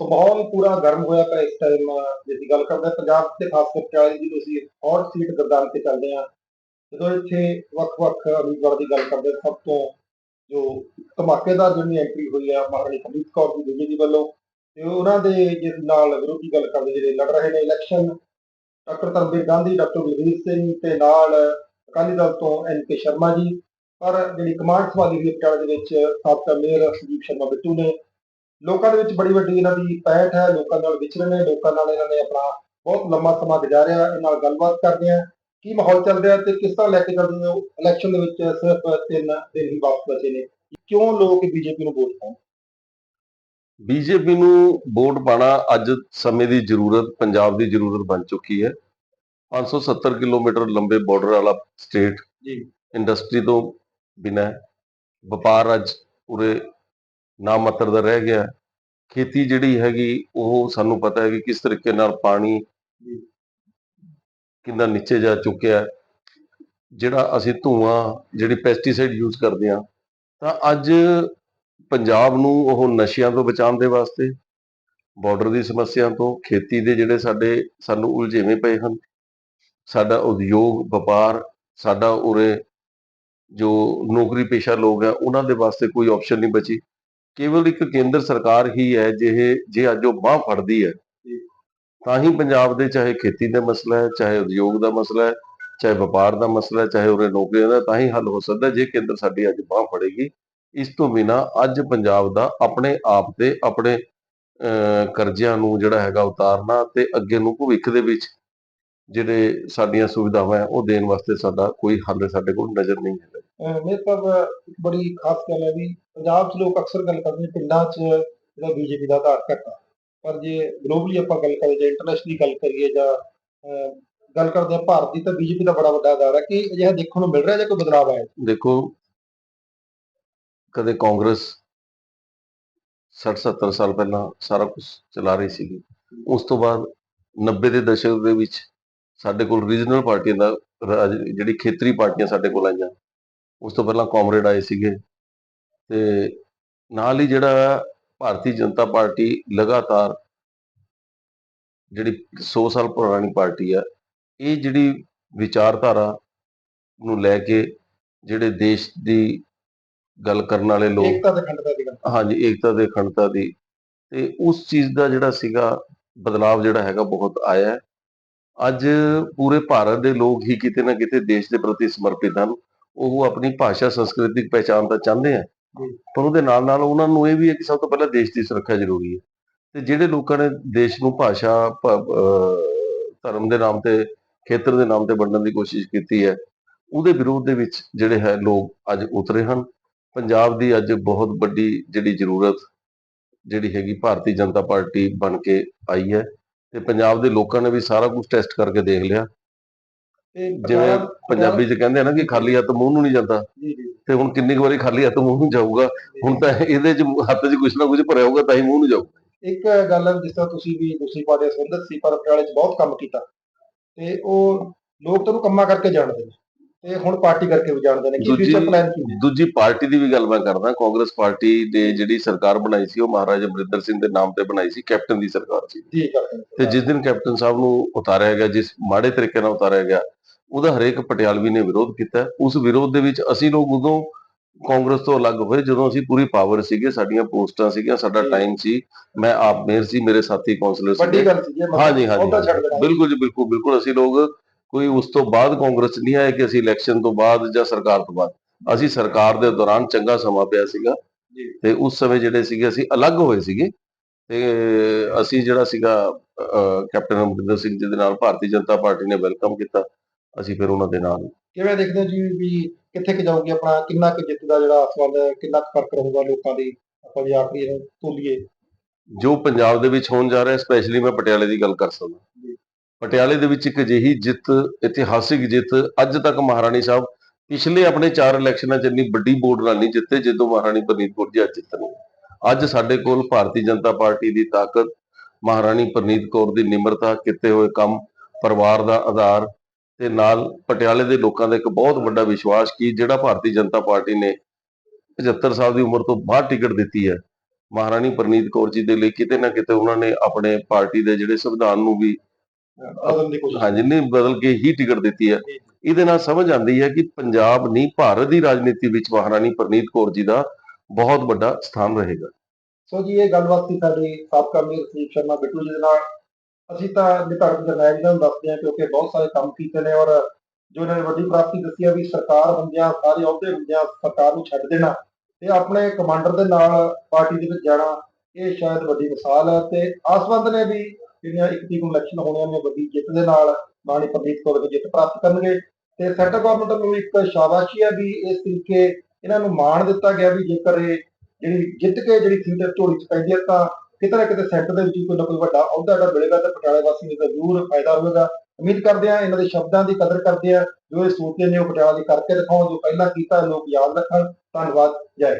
ਸੋ ਮਾਹੌਲ ਪੂਰਾ ਗਰਮ ਹੋਇਆ ਪਿਆ ਇਸ ਟਾਈਮ ਜੇ ਅਸੀਂ ਗੱਲ ਕਰਦੇ ਹਾਂ ਪੰਜਾਬ ਤੇ ਖਾਸ ਕਰਕੇ ਪਟਿਆਲੇ ਦੀ ਅਸੀਂ ਹੌਟ ਸੀਟ ਗਰਦਾਨ ਤੇ ਚੱਲਦੇ ਹਾਂ। ਜਦੋਂ ਇੱਥੇ ਵੱਖ-ਵੱਖ ਉਮੀਦਵਾਰਾਂ ਦੀ ਗੱਲ ਕਰਦੇ ਸਭ ਤੋਂ ਜੋ ਧਮਾਕੇਦਾਰ ਜਿਹੜੀ ਐਂਟਰੀ ਹੋਈ ਆ, ਮਹਾਰਾਣੀ ਪ੍ਰਨੀਤ ਕੌਰ ਦੀ ਬੀਜੇਪੀ ਵੱਲੋਂ, ਤੇ ਉਹਨਾਂ ਦੇ ਜਿਸ ਨਾਲ ਵਿਰੋਧੀ ਗੱਲ ਕਰਦੇ ਜਿਹੜੇ ਲੜ ਰਹੇ ਨੇ election doctor Dharamvir Gandhi, doctor Balvir Singh ਤੇ ਨਾਲ ਅਕਾਲੀ ਦਲ ਤੋਂ ਐਨ ਕੇ ਸ਼ਰਮਾ ਜੀ। ਪਰ ਜਿਹੜੀ ਕਮਾਂਡ ਸਵਾਲੀ ਹੋਈ ਪਟਿਆਲੇ ਦੇ ਵਿੱਚ ਸਾਬਕਾ ਮੇਅਰ ਸੰਦੀਪ ਸ਼ਰਮਾ ਬਿੱਟੂ ਨੇ ਲੋਕਾਂ ਦੇ ਵਿੱਚ ਬੜੀ ਵੱਡੀ ਇਹਨਾਂ ਦੀ ਪੈਠ ਹੈ ਲੋਕਾਂ ਨਾਲ ਵਿਚਰੇ ਨੇ ਲੋਕਾਂ ਨਾਲ ਇਹਨਾਂ ਨੇ ਆਪਣਾ ਬਹੁਤ ਲੰਮਾ ਸਮਾਂ ਗੁਜ਼ਾਰਿਆ ਇਹਨਾਂ ਨਾਲ ਗੱਲਬਾਤ ਕਰਦੇ ਆ ਕੀ ਮਾਹੌਲ ਚੱਲ ਰਿਹਾ ਤੇ ਕਿਸ ਤਰ੍ਹਾਂ ਲੈ ਕੇ ਚੱਲਦੇ ਹੋ ਇਲੈਕਸ਼ਨ ਦੇ ਵਿੱਚ ਸਿਰਫ ਤਿੰਨ ਦਿਨ ਹੀ ਵਾਪਸ ਬਚੇ ਨੇ ਕਿਉਂ ਲੋਕ ਬੀਜੇਪੀ ਨੂੰ ਵੋਟ ਪਾਉਣ? ਬੀਜੇਪੀ ਨੂੰ ਵੋਟ ਪਾਣਾ ਅੱਜ ਸਮੇਂ ਦੀ ਜ਼ਰੂਰਤ ਪੰਜਾਬ ਦੀ ਜ਼ਰੂਰਤ ਬਣ ਚੁੱਕੀ ਹੈ। 570 ਕਿਲੋਮੀਟਰ ਲੰਬੇ ਬਾਰਡਰ ਵਾਲਾ ਸਟੇਟ ਜੀ। ਇੰਡਸਟਰੀ ਤੋਂ ਬਿਨਾਂ। ਵਪਾਰ ਅੱਜ ਪੂਰੇ ਨਾ ਮਾਤਰ ਦਾ ਰਹਿ ਗਿਆ। ਖੇਤੀ ਜਿਹੜੀ ਹੈਗੀ, ਉਹ ਸਾਨੂੰ ਪਤਾ ਹੈ ਕਿ ਕਿਸ ਤਰੀਕੇ ਨਾਲ ਪਾਣੀ ਕਿੰਨਾ ਨੀਚੇ ਜਾ ਚੁੱਕਿਆ ਜਿਹੜਾ ਅਸੀਂ ਧੂਆਂ, ਜਿਹੜੀ ਪੈਸਟੀਸਾਈਡ ਯੂਜ਼ ਕਰਦੇ ਹਾਂ, ਤਾਂ ਅੱਜ ਪੰਜਾਬ ਨੂੰ ਉਹ ਨਸ਼ਿਆਂ ਤੋਂ ਬਚਾਉਣ ਦੇ ਵਾਸਤੇ ਬਾਰਡਰ ਦੀ ਸਮੱਸਿਆ ਤੋਂ, ਖੇਤੀ ਦੇ ਜਿਹੜੇ ਸਾਡੇ, ਸਾਨੂੰ ਉਲਝੇਵੇਂ ਪਏ ਹਨ। ਸਾਡਾ ਉਦਯੋਗ, ਵਪਾਰ, ਸਾਡਾ ਉਰੇ ਜੋ ਨੌਕਰੀ ਪੇਸ਼ਾ ਲੋਕ ਹੈ, ਉਹਨਾਂ ਦੇ ਵਾਸਤੇ ਕੋਈ ਆਪਸ਼ਨ ਨਹੀਂ ਬਚੀ। ਕੇਵਲ ਇੱਕ ਕੇਂਦਰ ਸਰਕਾਰ ਹੀ ਹੈ ਜਿਹੇ ਜੇ ਅੱਜ ਉਹ ਬਾਹ ਫੜਦੀ ਹੈ ਤਾਂ ਹੀ ਪੰਜਾਬ ਦੇ ਚਾਹੇ ਖੇਤੀ ਦਾ ਮਸਲਾ ਹੈ ਚਾਹੇ ਉਦਯੋਗ ਦਾ ਮਸਲਾ ਹੈ ਚਾਹੇ ਵਪਾਰ ਦਾ ਮਸਲਾ ਹੈ ਚਾਹੇ ਉਰੇ ਨੌਕਰੀਆਂ ਦਾ ਤਾਂ ਹੀ ਹੱਲ ਹੋ ਸਕਦਾ ਜੇ ਕੇਂਦਰ ਸਾਡੀ ਅੱਜ ਬਾਹ ਫੜੇਗੀ। ਇਸ ਤੋਂ ਬਿਨਾ ਅੱਜ ਪੰਜਾਬ ਦਾ ਆਪਣੇ ਆਪ ਤੇ ਆਪਣੇ ਕਰਜ਼ਿਆਂ ਨੂੰ ਜਿਹੜਾ ਹੈਗਾ ਉਤਾਰਨਾ ਤੇ ਅੱਗੇ ਨੂੰ ਭਵਿੱਖ ਦੇ ਵਿੱਚ ਜਿਹੜੇ ਸਾਡੀਆਂ ਸੁਵਿਧਾਵਾਂ ਉਹ ਦੇਣ ਵਾਸਤੇ ਸਾਡਾ ਕੋਈ ਹੱਲ ਸਾਡੇ ਕੋਲ ਨਜ਼ਰ ਨਹੀਂ ਹੈ ਮੇਰੇ ਸਾਹਿਬ ਬੜੀ ਖਾਸ ਗੱਲ ਹੈ ਵੀ ਪੰਜਾਬ 'ਚ ਲੋਕ ਅਕਸਰ ਗੱਲ ਕਰਦੇ ਨੇ ਪਿੰਡਾਂ 'ਚ ਜਿਹੜਾ ਬੀਜੇਪੀ ਦਾ ਆਧਾਰ ਘੱਟ ਆ। ਪਰ ਜੇ ਗਲੋਬਲੀ ਆਪਾਂ ਗੱਲ ਕਰੀਏ, ਜਾਂ ਇੰਟਰਨੈਸ਼ਨਲੀ ਗੱਲ ਕਰੀਏ ਜਾਂ ਗੱਲ ਕਰਦੇ ਆ ਭਾਰਤ ਦੀ ਤਾਂ ਬੀਜੇਪੀ ਦਾ ਬੜਾ ਵੱਡਾ ਆਧਾਰ ਹੈ ਕਿ ਅਜਿਹਾ ਦੇਖਣ ਨੂੰ ਮਿਲ ਰਿਹਾ ਜਾਂ ਕੋਈ ਬਦਲਾਅ ਆਇਆ? ਦੇਖੋ, ਕਦੇ ਕਾਂਗਰਸ 60 70 ਸਾਲ ਪਹਿਲਾਂ ਸਾਰਾ ਕੁਝ ਚਲਾ ਰਹੀ ਸੀ ਉਸ ਤੋਂ ਬਾਅਦ 90 ਦੇ ਦਸ਼ਕ ਦੇ ਵਿੱਚ ਸਾਡੇ ਕੋਲ ਰੀਜਨਲ ਪਾਰਟੀਆਂ ਦਾ ਰਾਜ, ਜਿਹੜੀ ਖੇਤਰੀ ਪਾਰਟੀਆਂ ਸਾਡੇ ਕੋਲ ਆਈਆਂ। ਉਸ ਤੋਂ ਪਹਿਲਾਂ ਕਾਮਰੇਡ ਆਏ ਸੀਗੇ। ਤੇ ਨਾਲ ਹੀ ਜਿਹੜਾ ਭਾਰਤੀ ਜਨਤਾ ਪਾਰਟੀ ਲਗਾਤਾਰ ਜਿਹੜੀ 100 ਸਾਲ ਪੁਰਾਣੀ ਪਾਰਟੀ ਆ ਇਹ ਜਿਹੜੀ ਵਿਚਾਰਧਾਰਾ ਨੂੰ ਲੈ ਕੇ ਜਿਹੜੇ ਦੇਸ਼ ਦੀ ਗੱਲ ਕਰਨ ਵਾਲੇ ਲੋਕ ਏਕਤਾ ਤੇ ਅਖੰਡਤਾ ਦੀ ਹਾਂਜੀ ਏਕਤਾ ਦੇ ਅਖੰਡਤਾ ਦੀ ਤੇ ਉਸ ਚੀਜ਼ ਦਾ ਜਿਹੜਾ ਸੀਗਾ ਬਦਲਾਵ ਜਿਹੜਾ ਹੈਗਾ ਬਹੁਤ ਆਇਆ ਹੈ। ਅੱਜ ਪੂਰੇ ਭਾਰਤ ਦੇ ਲੋਕ ਹੀ ਕਿਤੇ ਨਾ ਕਿਤੇ ਦੇਸ਼ ਦੇ ਪ੍ਰਤੀ ਸਮਰਪਿਤ ਹਨ ਉਹ ਆਪਣੀ ਭਾਸ਼ਾ ਸੰਸਕ੍ਰਿਤਿਕ ਪਹਿਚਾਣ ਤਾਂ ਚਾਹੁੰਦੇ ਆ। ਪਰ ਉਹਦੇ ਨਾਲ ਨਾਲ ਉਹਨਾਂ ਨੂੰ ਇਹ ਵੀ ਹੈ ਕਿ ਸਭ ਤੋਂ ਪਹਿਲਾਂ ਦੇਸ਼ ਦੀ ਸੁਰੱਖਿਆ ਜ਼ਰੂਰੀ ਹੈ। ਤੇ ਜਿਹੜੇ ਲੋਕਾਂ ਨੇ ਦੇਸ਼ ਨੂੰ ਭਾਸ਼ਾ ਧਰਮ ਦੇ ਨਾਮ ਤੇ, ਖੇਤਰ ਦੇ ਨਾਮ ਤੇ ਵੰਡਣ ਦੀ ਕੋਸ਼ਿਸ਼ ਕੀਤੀ ਹੈ, ਉਹਦੇ ਵਿਰੋਧ ਦੇ ਵਿੱਚ ਜਿਹੜੇ ਹੈ ਲੋਕ ਅੱਜ ਉਤਰੇ ਹਨ। ਪੰਜਾਬ ਦੀ ਅੱਜ ਬਹੁਤ ਵੱਡੀ ਜਿਹੜੀ ਜ਼ਰੂਰਤ ਜਿਹੜੀ ਹੈਗੀ ਭਾਰਤੀ ਜਨਤਾ ਪਾਰਟੀ ਬਣ ਕੇ ਆਈ ਹੈ। ਤੇ ਪੰਜਾਬ ਦੇ ਲੋਕਾਂ ਨੇ ਵੀ ਸਾਰਾ ਕੁਝ ਟੈਸਟ ਕਰਕੇ ਦੇਖ ਲਿਆ। ਜਿਵੇਂ ਪੰਜਾਬ- ਚ ਕਹਿੰਦੇ ਆ ਨਾ ਕਿ ਖਾਲੀ ਹੱਥ ਮੂੰਹ ਨੂੰ ਨਹੀਂ ਜਾਂਦਾ। ਤੇ ਹੁਣ ਕਿੰਨੀ ਕੁ ਵਾਰੀ ਖਾਲੀ ਹੱਥ ਮੂੰਹ ਨੂੰ ਜਾਊਗਾ? ਹੁਣ ਤਾਂ ਇਹਦੇ ਚ ਹੱਥ 'ਚ ਕੁਝ ਨਾ ਕੁਝ ਭਰਿਆ ਹੋਊਗਾ ਤਾਂ ਹੀ ਮੂੰਹ ਨੂੰ ਜਾਊ ਇੱਕ ਗੱਲ ਹੈ ਜਿਸ ਤਰ੍ਹਾਂ ਤੁਸੀਂ ਵੀ ਦੂਸਰੀ ਪਾਰਟੀ ਸੰਬੰਧਿਤ ਸੀ ਪਰ ਪਟਿਆਲੇ 'ਚ ਬਹੁਤ ਕੰਮ ਕੀਤਾ। ਤੇ ਉਹ ਲੋਕ ਤੁਹਾਨੂੰ ਕੰਮਾਂ ਕਰਕੇ ਜਾਣਦੇ ਨੇ। ਤੇ ਹੁਣ ਪਾਰਟੀ ਕਰਕੇ ਵੀ ਜਾਣਦੇ ਨੇ ਕੀ ਫਿਊਚਰ ਪਲਾਨ ਕੀ ਹੈ? ਦੂਜੀ ਪਾਰਟੀ ਦੀ ਵੀ ਗੱਲ ਮੈਂ ਕਰਦਾ। ਕਾਂਗਰਸ ਪਾਰਟੀ ਦੇ ਜਿਹੜੀ ਸਰਕਾਰ ਬਣਾਈ ਸੀ ਉਹ ਮਹਾਰਾਜਾ ਅਮਰਿੰਦਰ ਸਿੰਘ ਦੇ ਨਾਮ ਤੇ ਬਣਾਈ ਸੀ ਕੈਪਟਨ ਦੀ ਸਰਕਾਰ ਸੀ। ਜੀ ਤੇ ਜਿਸ ਦਿਨ ਕੈਪਟਨ ਸਾਹਿਬ ਨੂੰ ਉਤਾਰਿਆ ਗਿਆ ਜਿਸ ਮਾੜੇ ਤਰੀਕੇ ਨਾਲ ਉਤਾਰਿਆ ਗਿਆ ਉਹਦਾ ਹਰੇਕ ਪਟਿਆਲਵੀ ਨੇ ਵਿਰੋਧ ਕੀਤਾ। ਉਸ ਵਿਰੋਧ ਦੇ ਵਿੱਚ ਅਸੀਂ ਲੋਕ ਉਦੋਂ ਕਾਂਗਰਸ ਤੋਂ ਅਲੱਗ ਹੋਏ ਜਦੋਂ ਅਸੀਂ ਪੂਰੀ ਪਾਵਰ ਸੀਗੇ ਸਾਡੀਆਂ ਪੋਸਟਾਂ ਸੀਗੀਆਂ ਸਾਡਾ। ਟਾਈਮ ਸੀ। ਮੈਂ ਆਪ ਮੇਅਰ ਸੀ ਮੇਰੇ ਸਾਥੀ ਕਾਉਂਸਲਰ ਵੱਡੀ ਸੀ ਗੱਲ ਸੀ ਜੀ ਹਾਂਜੀ ਹਾਂਜੀ ਬਿਲਕੁਲ ਜੀ ਬਿਲਕੁਲ ਬਿਲਕੁਲ। ਅਸੀਂ ਲੋਕ ਕੋਈ ਉਸ ਤੋਂ ਬਾਅਦ ਕਾਂਗਰਸ ਨਹੀਂ ਆਏ ਕਿ ਅਸੀਂ ਇਲੈਕਸ਼ਨ ਤੋਂ ਬਾਅਦ ਜਾਂ ਸਰਕਾਰ ਤੋਂ ਬਾਅਦ। ਅਸੀਂ ਸਰਕਾਰ ਦੇ ਦੌਰਾਨ ਚੰਗਾ ਸਮਾਂ ਪਿਆ ਸੀਗਾ। ਤੇ ਉਸ ਸਮੇਂ ਜਿਹੜੇ ਸੀਗੇ ਅਸੀਂ ਅਲੱਗ ਹੋਏ ਸੀਗੇ। ਤੇ ਅਸੀਂ ਜਿਹੜਾ ਸੀਗਾ ਕੈਪਟਨ ਅਮਰਿੰਦਰ ਸਿੰਘ ਜੀ ਦੇ ਨਾਲ ਭਾਰਤੀ ਜਨਤਾ ਪਾਰਟੀ ਨੇ ਵੈਲਕਮ ਕੀਤਾ। ਅਸੀਂ ਫਿਰ ਉਹਨਾਂ ਦੇ ਨਾਲ ਕਿਵੇਂ ਦੇਖਦੇ ਹੋ ਜੀ ਵੀ ਕਿੱਥੇ ਕਿ ਜਾਊਗੀ ਆਪਣਾ ਕਿੰਨਾ ਕੁ ਜਿੱਤ ਦਾ ਜਿਹੜਾ ਆਸਵਾਦ ਹੈ ਕਿੰਨਾ ਕੁ ਫ਼ਰਕ ਰਹੂਗਾ ਲੋਕਾਂ ਦੀ ਆਪਾਂ ਜੇ ਆਖਰੀ ਇਹਨੂੰ ਤੋਲੀਏ। ਜੋ ਪੰਜਾਬ ਦੇ ਵਿੱਚ ਹੋਣ ਜਾ ਰਿਹਾ ਸਪੈਸ਼ਲੀ ਮੈਂ ਪਟਿਆਲੇ ਦੀ ਗੱਲ ਕਰ ਸਕਦਾ। ਪਟਿਆਲੇ ਦੇ ਵਿੱਚ ਇੱਕ ਅਜਿਹੀ ਜਿੱਤ ਇਤਿਹਾਸਿਕ ਜਿੱਤ ਅੱਜ ਤੱਕ ਮਹਾਰਾਣੀ ਸਾਹਿਬ ਪਿਛਲੇ ਆਪਣੇ ਚਾਰ ਇਲੈਕਸ਼ਨਾਂ 'ਚ ਇੰਨੀ ਵੱਡੀ ਵੋਟ ਨਾਲ ਨਹੀਂ ਜਿੱਤੇ ਜਦੋਂ ਮਹਾਰਾਣੀ ਪ੍ਰਨੀਤ ਕੌਰ ਜੀ ਅੱਜ ਜਿੱਤਣੀ ਅੱਜ ਸਾਡੇ ਕੋਲ ਭਾਰਤੀ ਜਨਤਾ ਪਾਰਟੀ ਦੀ ਤਾਕਤ ਮਹਾਰਾਣੀ ਪ੍ਰਨੀਤ ਕੌਰ ਦੀ ਨਿਮਰਤਾ ਕੀਤੇ ਹੋਏ ਕੰਮ ਪਰਿਵਾਰ ਦਾ ਆਧਾਰ ਤੇ ਨਾਲ ਪਟਿਆਲੇ ਦੇ ਲੋਕਾਂ ਦਾ ਇੱਕ ਬਹੁਤ ਵੱਡਾ ਵਿਸ਼ਵਾਸ ਕਿ ਜਿਹੜਾ ਭਾਰਤੀ ਜਨਤਾ ਪਾਰਟੀ ਨੇ 75 ਸਾਲ ਦੀ ਉਮਰ ਤੋਂ ਬਾਅਦ ਟਿਕਟ ਦਿੱਤੀ ਹੈ ਮਹਾਰਾਣੀ ਪ੍ਰਨੀਤ ਕੌਰ ਜੀ ਦੇ ਲਈ ਕਿਤੇ ਨਾ ਕਿਤੇ ਉਹਨਾਂ ਨੇ ਆਪਣੇ ਪਾਰਟੀ ਦੇ ਜਿਹੜੇ ਸੰਵਿਧਾਨ ਨੂੰ ਵੀ ਹਾਂਜੀ ਨਹੀਂ ਬਦਲ ਕੇ ਹੀ ਟਿਕਟ ਦਿੱਤੀ ਹੈ। ਇਹਦੇ ਨਾਲ ਸਮਝ ਆਉਂਦੀ ਹੈ ਕਿ ਪੰਜਾਬ ਨਹੀਂ ਭਾਰਤ ਦੀ ਰਾਜਨੀਤੀ ਵਿੱਚ ਮਹਾਰਾਣੀ ਪ੍ਰਨੀਤ ਕੌਰ ਜੀ ਦਾ ਬਹੁਤ ਵੱਡਾ ਸਥਾਨ ਰਹੇਗਾ। ਸੋ ਜੀ ਇਹ ਗੱਲਬਾਤ ਸੀ ਸਾਡੀ ਸਾਬਕਾ ਮੇਅਰ ਸ਼ਰਮਾ ਬਿੱਟੂ ਜੀ ਦੇ ਨਾਲ। ਅਸੀਂ ਤਾਂ ਨਿਧੜਕ ਜਰਨੈਲ ਜੀ ਨੂੰ ਦੱਸਦੇ ਹਾਂ ਕਿਉਂਕਿ ਬਹੁਤ ਸਾਰੇ ਕੰਮ ਕੀਤੇ ਨੇ ਔਰ ਜੋ ਇਹਨਾਂ ਨੇ ਵੱਡੀ ਪ੍ਰਾਪਤੀ ਦੱਸੀ ਹੈ ਵੀ ਸਰਕਾਰ ਹੁੰਦਿਆਂ, ਸਾਰੇ ਅਹੁਦੇ ਹੁੰਦਿਆਂ ਸਰਕਾਰ ਨੂੰ ਛੱਡ ਦੇਣਾ ਤੇ ਆਪਣੇ ਕਮਾਂਡਰ ਦੇ ਨਾਲ ਪਾਰਟੀ ਦੇ ਵਿੱਚ ਜਾਣਾ, ਇਹ ਸ਼ਾਇਦ ਵੱਡੀ ਮਿਸਾਲ ਹੈ ਤੇ ਆਸਵੰਦ ਨੇ ਵੀ ਜਿਹੜੀਆਂ ਇੱਕ ਤੀਕ ਨੂੰ ਇਲੈਕਸ਼ਨ ਹੋਣੀਆਂ ਨੇ, ਵੱਡੀ ਜਿੱਤ ਦੇ ਨਾਲ ਮਾਨੀ ਪ੍ਰਦੀਪ ਕੌਰ ਦੀ ਜਿੱਤ ਪ੍ਰਾਪਤ ਕਰਨਗੇ ਤੇ ਸੈਂਟਰ ਗਵਰਨਮੈਂਟ ਨੂੰ ਇੱਕ ਸ਼ਾਬਾਸ਼ੀ ਹੈ ਵੀ ਇਸ ਤਰੀਕੇ ਇਹਨਾਂ ਨੂੰ ਮਾਣ ਦਿੱਤਾ ਗਿਆ ਵੀ ਜੇਕਰ ਇਹ ਜਿਹੜੀ ਜਿੱਤ ਕੇ ਜਿਹੜੀ ਸੀਟ ਝੋਲੀ ਚ ਪੈਂਦੀ ਹੈ ਤਾਂ ਕਿਤੇ ਨਾ ਕਿਤੇ ਸੈਂਟਰ ਦੇ ਵਿੱਚ ਕੋਈ ਨਾ ਕੋਈ ਵੱਡਾ ਅਹੁਦਾ ਜਿਹੜਾ ਮਿਲੇਗਾ ਤਾਂ ਪਟਿਆਲੇ ਵਾਸੀਆਂ ਨੂੰ ਜ਼ਰੂਰ ਫਾਇਦਾ ਹੋਵੇਗਾ। ਉਮੀਦ ਕਰਦੇ ਆ ਇਹਨਾਂ ਦੇ ਸ਼ਬਦਾਂ ਦੀ ਕਦਰ ਕਰਦੇ ਆ ਜੋ ਇਹ ਸੋਚਦੇ ਨੇ ਉਹ ਪਟਿਆਲਾ ਦੀ ਕਰਕੇ ਦਿਖਾਉਣ, ਜੋ ਪਹਿਲਾਂ ਕੀਤਾ, ਲੋਕ ਯਾਦ ਰੱਖਣ। ਧੰਨਵਾਦ, ਜੈ